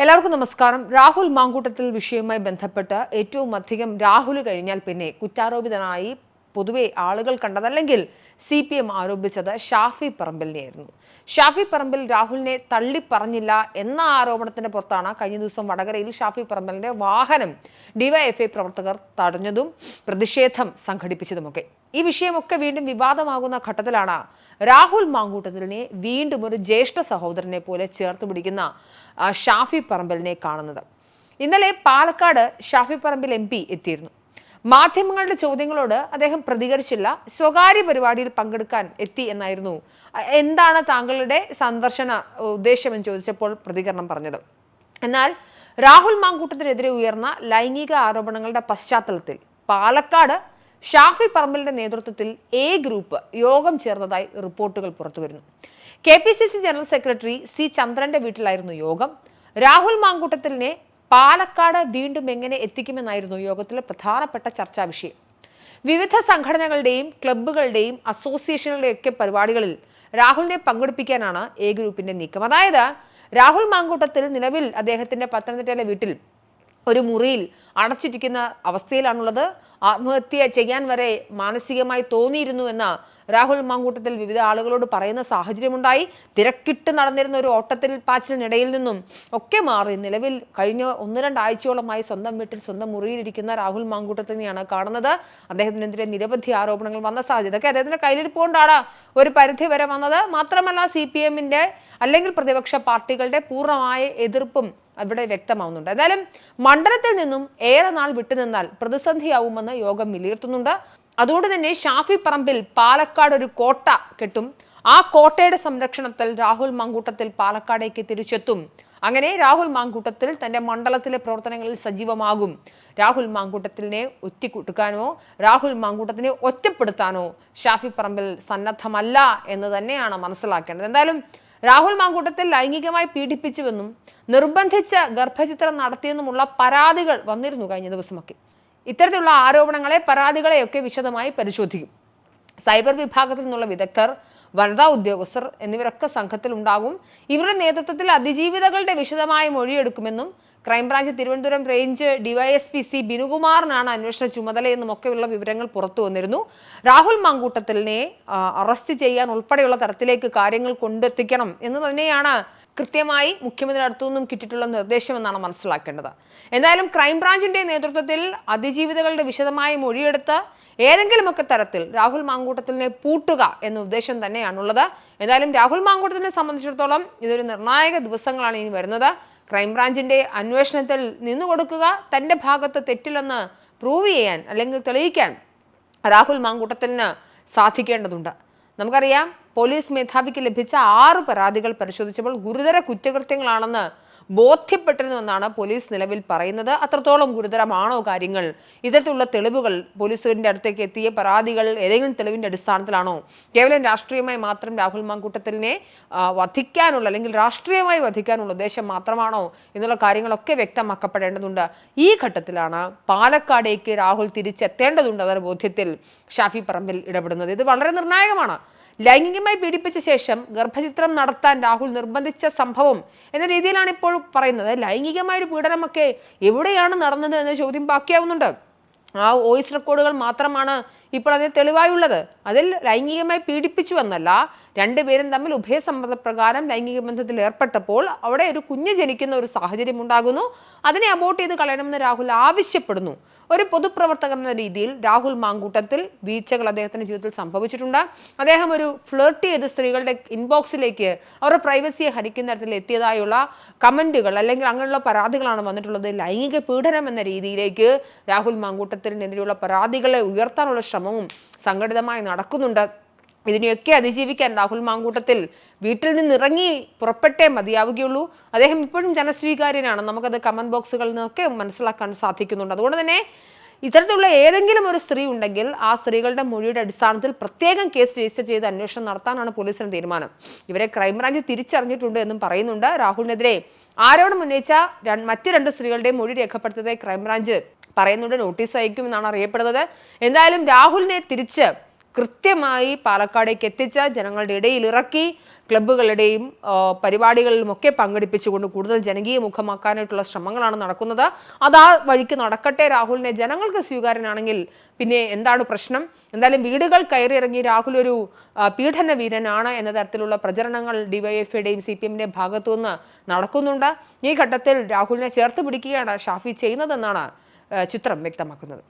എല്ലാവർക്കും നമസ്കാരം. രാഹുൽ മാങ്കൂട്ടത്തിൽ വിഷയവുമായി ബന്ധപ്പെട്ട് ഏറ്റവും അധികം രാഹുൽ കഴിഞ്ഞാൽ പിന്നെ കുറ്റാരോപിതനായി പൊതുവെ ആളുകൾ കണ്ടതല്ലെങ്കിൽ സി പി എം ആരോപിച്ചത് ഷാഫി പറമ്പിലിനെയായിരുന്നു. ഷാഫി പറമ്പിൽ രാഹുലിനെ തള്ളി പറഞ്ഞില്ല എന്ന ആരോപണത്തിന്റെ പുറത്താണ് കഴിഞ്ഞ ദിവസം വടകരയിൽ ഷാഫി പറമ്പിലിന്റെ വാഹനം ഡിവൈഎഫ്ഐ പ്രവർത്തകർ തടഞ്ഞതും പ്രതിഷേധം സംഘടിപ്പിച്ചതുമൊക്കെ. ഈ വിഷയമൊക്കെ വീണ്ടും വിവാദമാകുന്ന ഘട്ടത്തിലാണ് രാഹുൽ മാങ്കൂട്ടത്തിലിനെ വീണ്ടും ഒരു ജ്യേഷ്ഠ സഹോദരനെ പോലെ ചേർത്ത് പിടിക്കുന്ന ഷാഫി പറമ്പലിനെ കാണുന്നത്. ഇന്നലെ പാലക്കാട് ഷാഫി പറമ്പിൽ എം എത്തിയിരുന്നു. മാധ്യമങ്ങളുടെ ചോദ്യങ്ങളോട് അദ്ദേഹം പ്രതികരിച്ചില്ല. സ്വകാര്യ പരിപാടിയിൽ പങ്കെടുക്കാൻ എത്തി എന്നായിരുന്നു. എന്താണ് താങ്കളുടെ സന്ദർശന ഉദ്ദേശമെന്ന് ചോദിച്ചപ്പോൾ പ്രതികരണം പറഞ്ഞത്. എന്നാൽ രാഹുൽ മാങ്കൂട്ടത്തിനെതിരെ ഉയർന്ന ലൈംഗിക ആരോപണങ്ങളുടെ പശ്ചാത്തലത്തിൽ പാലക്കാട് ഷാഫി പറമ്പലിന്റെ നേതൃത്വത്തിൽ എ ഗ്രൂപ്പ് യോഗം ചേർന്നതായി റിപ്പോർട്ടുകൾ പുറത്തുവരുന്നു. K P C C general secretary C ചന്ദ്രന്റെ വീട്ടിലായിരുന്നു യോഗം. രാഹുൽ മാങ്കൂട്ടത്തിലിനെ പാലക്കാട് വീണ്ടും എങ്ങനെ എത്തിക്കുമെന്നായിരുന്നു യോഗത്തിലെ പ്രധാനപ്പെട്ട ചർച്ചാ വിഷയം. വിവിധ സംഘടനകളുടെയും ക്ലബ്ബുകളുടെയും അസോസിയേഷനുകളുടെയും ഒക്കെ പരിപാടികളിൽ രാഹുലിനെ പങ്കെടുപ്പിക്കാനാണ് എ ഗ്രൂപ്പിന്റെ നീക്കം. അതായത് രാഹുൽ മാങ്കൂട്ടത്തിൽ നിലവിൽ അദ്ദേഹത്തിന്റെ പത്തനംതിട്ടയിലെ വീട്ടിൽ ഒരു മുറിയിൽ അടച്ചിരിക്കുന്ന അവസ്ഥയിലാണുള്ളത്. ആത്മഹത്യ ചെയ്യാൻ വരെ മാനസികമായി തോന്നിയിരുന്നു എന്ന് രാഹുൽ മാങ്കൂട്ടത്തിൽ വിവിധ ആളുകളോട് പറയുന്ന സാഹചര്യമുണ്ടായി. തിരക്കിട്ട് നടന്നിരുന്ന ഒരു ഓട്ടത്തിൽ പാച്ചിലിനിടയിൽ നിന്നും ഒക്കെ മാറി നിലവിൽ കഴിഞ്ഞ ഒന്ന് രണ്ടാഴ്ചയോളമായി സ്വന്തം വീട്ടിൽ സ്വന്തം മുറിയിലിരിക്കുന്ന രാഹുൽ മാങ്കൂട്ടത്തിനെയാണ് കാണുന്നത്. അദ്ദേഹത്തിനെതിരെ നിരവധി ആരോപണങ്ങൾ വന്ന സാഹചര്യം ഇതൊക്കെ അദ്ദേഹത്തിന്റെ കയ്യിലിരിപ്പുകൊണ്ടാണ് ഒരു പരിധി വരെ വന്നത്. മാത്രമല്ല സി പി എമ്മിന്റെ അല്ലെങ്കിൽ പ്രതിപക്ഷ പാർട്ടികളുടെ പൂർണമായ എതിർപ്പും അവിടെ വ്യക്തമാവുന്നുണ്ട്. എന്തായാലും മണ്ഡലത്തിൽ നിന്നും ഏറെ നാൾ വിട്ടുനിന്നാൽ പ്രതിസന്ധിയാവുമെന്ന് യോഗം വിലയിരുത്തുന്നുണ്ട്. അതുകൊണ്ട് തന്നെ ഷാഫി പറമ്പിൽ പാലക്കാട് ഒരു കോട്ട കെട്ടും. ആ കോട്ടയുടെ സംരക്ഷണത്തിൽ രാഹുൽ മാങ്കൂട്ടത്തിൽ പാലക്കാടേക്ക് തിരിച്ചെത്തും. അങ്ങനെ രാഹുൽ മാങ്കൂട്ടത്തിൽ തന്റെ മണ്ഡലത്തിലെ പ്രവർത്തനങ്ങളിൽ സജീവമാകും. രാഹുൽ മാങ്കൂട്ടത്തിനെ ഒറ്റിക്കൊടുക്കാനോ രാഹുൽ മാങ്കൂട്ടത്തിനെ ഒറ്റപ്പെടുത്താനോ ഷാഫി പറമ്പിൽ സന്നദ്ധമല്ല എന്ന് തന്നെയാണ് മനസ്സിലാക്കേണ്ടത്. എന്തായാലും രാഹുൽ മാങ്കൂട്ടത്തിൽ ലൈംഗികമായി പീഡിപ്പിച്ചുവെന്നും നിർബന്ധിച്ച് ഗർഭചിത്രം നടത്തിയെന്നുമുള്ള പരാതികൾ വന്നിരുന്നു കഴിഞ്ഞ ദിവസമൊക്കെ. ഇത്തരത്തിലുള്ള ആരോപണങ്ങളെ പരാതികളെയൊക്കെ വിശദമായി പരിശോധിക്കും. സൈബർ വിഭാഗത്തിൽ നിന്നുള്ള വിദഗ്ധർ വനിതാ ഉദ്യോഗസ്ഥർ എന്നിവരൊക്കെ സംഘത്തിൽ ഉണ്ടാകും ഇവരുടെ നേതൃത്വത്തിൽ അതിജീവിതകളുടെ വിശദമായ മൊഴിയെടുക്കുമെന്നും crime branch Thiruvananthapuram range DYSP C ബിനുകുമാറിനാണ് അന്വേഷണ ചുമതലയെന്നും ഒക്കെയുള്ള വിവരങ്ങൾ പുറത്തു വന്നിരുന്നു. രാഹുൽ മാങ്കൂട്ടത്തിലിനെ അറസ്റ്റ് ചെയ്യാൻ ഉൾപ്പെടെയുള്ള തരത്തിലേക്ക് കാര്യങ്ങൾ കൊണ്ടെത്തിക്കണം എന്ന് തന്നെയാണ് കൃത്യമായി മുഖ്യമന്ത്രി അടുത്തു നിന്നും കിട്ടിയിട്ടുള്ള നിർദ്ദേശം എന്നാണ് മനസ്സിലാക്കേണ്ടത്. എന്തായാലും ക്രൈംബ്രാഞ്ചിന്റെ നേതൃത്വത്തിൽ അതിജീവിതകളുടെ വിശദമായ മൊഴിയെടുത്ത് ഏതെങ്കിലുമൊക്കെ തരത്തിൽ രാഹുൽ മാങ്കൂട്ടത്തിനെ പൂട്ടുക എന്ന ഉദ്ദേശം തന്നെയാണുള്ളത്. എന്തായാലും രാഹുൽ മാങ്കൂട്ടത്തിനെ സംബന്ധിച്ചിടത്തോളം ഇതൊരു നിർണായക ദിവസങ്ങളാണ് ഇനി വരുന്നത്. ക്രൈംബ്രാഞ്ചിന്റെ അന്വേഷണത്തിൽ നിന്നു കൊടുക്കുക തന്റെ ഭാഗത്ത് തെറ്റില്ലെന്ന് പ്രൂവ് ചെയ്യാൻ അല്ലെങ്കിൽ തെളിയിക്കാൻ രാഹുൽ മാങ്കൂട്ടത്തിന് സാധിക്കേണ്ടതുണ്ട്. നമുക്കറിയാം പോലീസ് മേധാവിക്ക് ലഭിച്ച ആറ് പരാതികൾ പരിശോധിച്ചപ്പോൾ ഗുരുതര കുറ്റകൃത്യങ്ങളാണെന്ന് ബോധ്യപ്പെട്ടിരുന്നുവെന്നാണ് പോലീസ് നിലവിൽ പറയുന്നത്. അത്രത്തോളം ഗുരുതരമാണോ കാര്യങ്ങൾ? ഇത്തരത്തിലുള്ള തെളിവുകൾ പോലീസിന്റെ അടുത്തേക്ക് എത്തിയ പരാതികൾ ഏതെങ്കിലും തെളിവിന്റെ അടിസ്ഥാനത്തിലാണോ? കേവലം രാഷ്ട്രീയമായി മാത്രം രാഹുൽ മാങ്കൂട്ടത്തിലിനെ വധിക്കാനുള്ള അല്ലെങ്കിൽ രാഷ്ട്രീയമായി വധിക്കാനുള്ള ഉദ്ദേശം മാത്രമാണോ എന്നുള്ള കാര്യങ്ങളൊക്കെ വ്യക്തമാക്കപ്പെടേണ്ടതുണ്ട്. ഈ ഘട്ടത്തിലാണ് പാലക്കാടേക്ക് രാഹുൽ തിരിച്ചെത്തേണ്ടതുണ്ട് എന്ന ബോധ്യത്തിൽ ഷാഫി പറമ്പിൽ ഇടപെടുന്നത്. ഇത് വളരെ നിർണായകമാണ്. ലൈംഗികമായി പീഡിപ്പിച്ച ശേഷം ഗർഭചിത്രം നടത്താൻ രാഹുൽ നിർബന്ധിച്ച സംഭവം എന്ന രീതിയിലാണ് ഇപ്പോൾ പറയുന്നത്. ലൈംഗികമായ ഒരു പീഡനമൊക്കെ എവിടെയാണ് നടന്നത് എന്ന ചോദ്യം ബാക്കിയാവുന്നുണ്ട്. ആ വോയിസ് റെക്കോർഡുകൾ മാത്രമാണ് ഇപ്പോൾ അതിന് തെളിവായുള്ളത്. അതിൽ ലൈംഗികമായി പീഡിപ്പിച്ചു എന്നല്ല രണ്ടുപേരും തമ്മിൽ ഉഭയസമ്മത പ്രകാരം ലൈംഗിക ബന്ധത്തിൽ ഏർപ്പെട്ടപ്പോൾ അവിടെ ഒരു കുഞ്ഞ് ജനിക്കുന്ന ഒരു സാഹചര്യം ഉണ്ടാകുന്നു അതിനെ അബോട്ട് ചെയ്ത് കളയണമെന്ന് രാഹുൽ ആവശ്യപ്പെടുന്നു. ഒരു പൊതുപ്രവർത്തകൻ എന്ന രീതിയിൽ രാഹുൽ മാങ്കൂട്ടത്തിൽ വീഴ്ചകൾ അദ്ദേഹത്തിന്റെ ജീവിതത്തിൽ സംഭവിച്ചിട്ടുണ്ട്. അദ്ദേഹം ഒരു ഫ്ലേർട്ട് ചെയ്ത് സ്ത്രീകളുടെ ഇൻബോക്സിലേക്ക് അവരുടെ പ്രൈവസിയെ ഹനിക്കുന്ന തരത്തിൽ എത്തിയതായുള്ള കമന്റുകൾ അല്ലെങ്കിൽ അങ്ങനെയുള്ള പരാതികളാണ് വന്നിട്ടുള്ളത്. ലൈംഗിക പീഡനം എന്ന രീതിയിലേക്ക് രാഹുൽ മാങ്കൂട്ടത്തിനെതിരെയുള്ള പരാതികളെ ഉയർത്താനുള്ള ശ്രമവും സംഘടിതമായി നടക്കുന്നുണ്ട്. ഇതിനെയൊക്കെ അതിജീവിക്കാൻ രാഹുൽ മാങ്കൂട്ടത്തിൽ വീട്ടിൽ നിന്ന് ഇറങ്ങി പുറപ്പെട്ടേ മതിയാവുകയുള്ളൂ. അദ്ദേഹം ഇപ്പോഴും ജനസ്വീകാര്യനാണ്. നമുക്കത് കമന്റ് ബോക്സുകളിൽ നിന്നൊക്കെ മനസ്സിലാക്കാൻ സാധിക്കുന്നുണ്ട്. അതുകൊണ്ട് തന്നെ ഇത്തരത്തിലുള്ള ഏതെങ്കിലും ഒരു സ്ത്രീ ഉണ്ടെങ്കിൽ ആ സ്ത്രീകളുടെ മൊഴിയുടെ അടിസ്ഥാനത്തിൽ പ്രത്യേകം കേസ് രജിസ്റ്റർ ചെയ്ത് അന്വേഷണം നടത്താനാണ് പോലീസിന്റെ തീരുമാനം. ഇവരെ ക്രൈംബ്രാഞ്ച് തിരിച്ചറിഞ്ഞിട്ടുണ്ട് എന്നും പറയുന്നുണ്ട്. രാഹുലിനെതിരെ ആരോപണം ഉന്നയിച്ച മറ്റു രണ്ട് സ്ത്രീകളുടെയും മൊഴി രേഖപ്പെടുത്തിയതായി ക്രൈംബ്രാഞ്ച് പറയുന്നുണ്ട്. നോട്ടീസ് അയക്കുമെന്നാണ് അറിയപ്പെടുന്നത്. എന്തായാലും രാഹുലിനെ തിരിച്ച് കൃത്യമായി പാലക്കാടേക്ക് എത്തിച്ച് ജനങ്ങളുടെ ഇടയിൽ ഇറക്കി ക്ലബ്ബുകളുടെയും പരിപാടികളിലും പരിപാടികളിലുമൊക്കെ പങ്കെടുപ്പിച്ചുകൊണ്ട് കൂടുതൽ ജനകീയ മുഖമാക്കാനായിട്ടുള്ള ശ്രമങ്ങളാണ് നടക്കുന്നത്. അത് ആ വഴിക്ക് നടക്കട്ടെ രാഹുലിനെ ജനങ്ങൾക്ക് സ്വീകാര്യനാണെങ്കിൽ പിന്നെ എന്താണ് പ്രശ്നം? എന്തായാലും വീടുകൾ കയറിയിറങ്ങി രാഹുൽ ഒരു പീഡന വീരനാണ് എന്ന തരത്തിലുള്ള പ്രചരണങ്ങൾ ഡിവൈഎഫ്ഐയുടെയും സി പി എമ്മിന്റെ ഭാഗത്തുനിന്ന് നടക്കുന്നുണ്ട്. ഈ ഘട്ടത്തിൽ രാഹുലിനെ ചേർത്ത് പിടിക്കുകയാണ് ഷാഫി ചെയ്യുന്നതെന്നാണ് ചിത്രം വ്യക്തമാക്കുന്നത്.